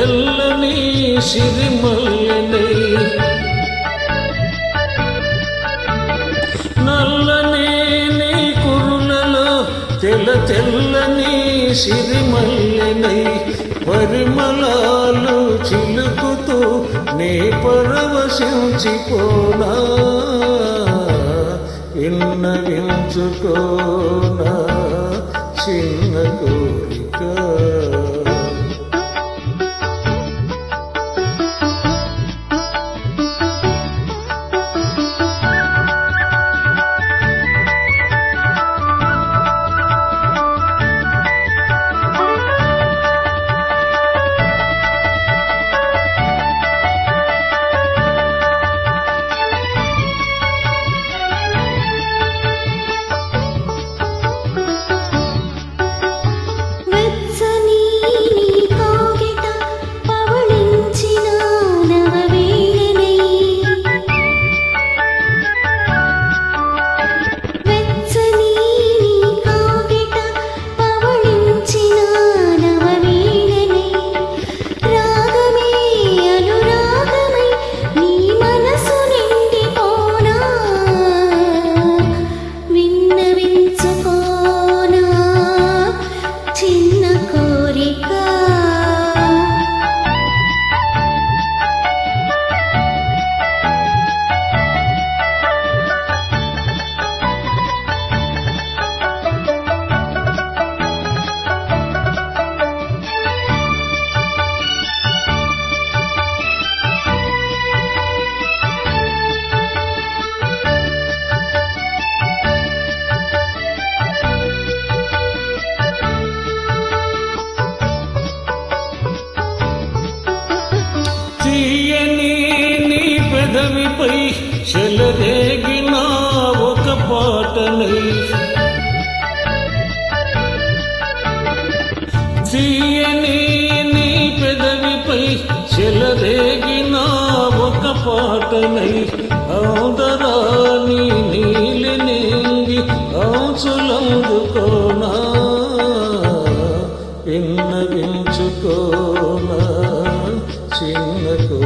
తెల్లని సిరిమల్లనై నల్లని నీ కురులలో తెల్ల తెల్లని సిరిమల్లెనై. పరిమళాలు చిలుకుతూ నీ పరవశించిపోనా? విన్నవించుకోనా చిన్న కోరిక. పెదవిపై చెలరేగిన ఒక పాటనై. తీయని నీ పెదవిపై చెలరేగిన ఒక పాటనై. ఔదరాని నీలి నింగి ఔచులందుకోనా విన్నవించుకోనా చిన్నకో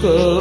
విన్నవించుకోనా